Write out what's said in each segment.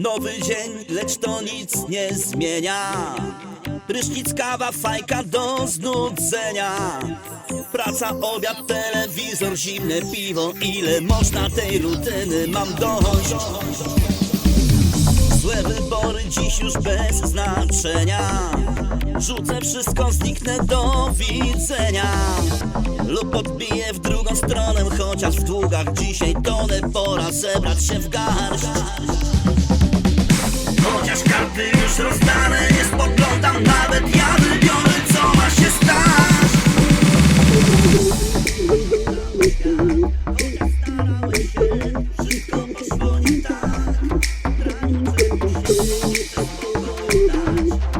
Nowy dzień, lecz to nic nie zmienia. Prysznic, kawa, fajka do znudzenia. Praca, obiad, telewizor, zimne piwo. Ile można tej rutyny? Mam dość. Złe wybory dziś już bez znaczenia. Rzucę wszystko, zniknę do widzenia. Lub odbiję w drugą stronę Chociaż w długach dzisiaj tonę. Pora zebrać się w garść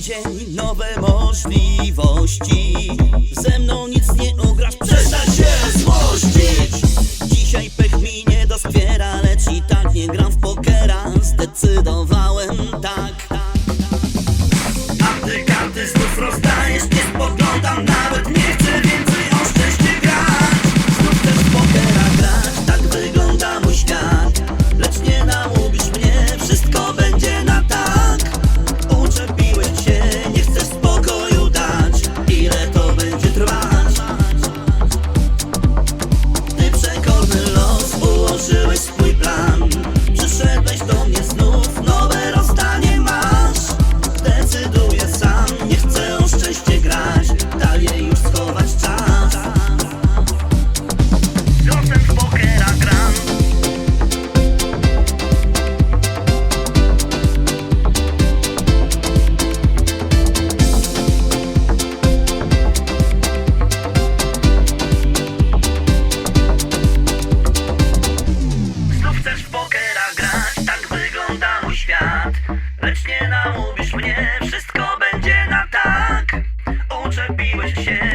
dzień nowe możliwości. Ze mną nic nie ugrasz, przestań się złościć. Dzisiaj pech mi nie doskwiera, lecz i tak nie gram w pokera. Zdecydowałem tak. question.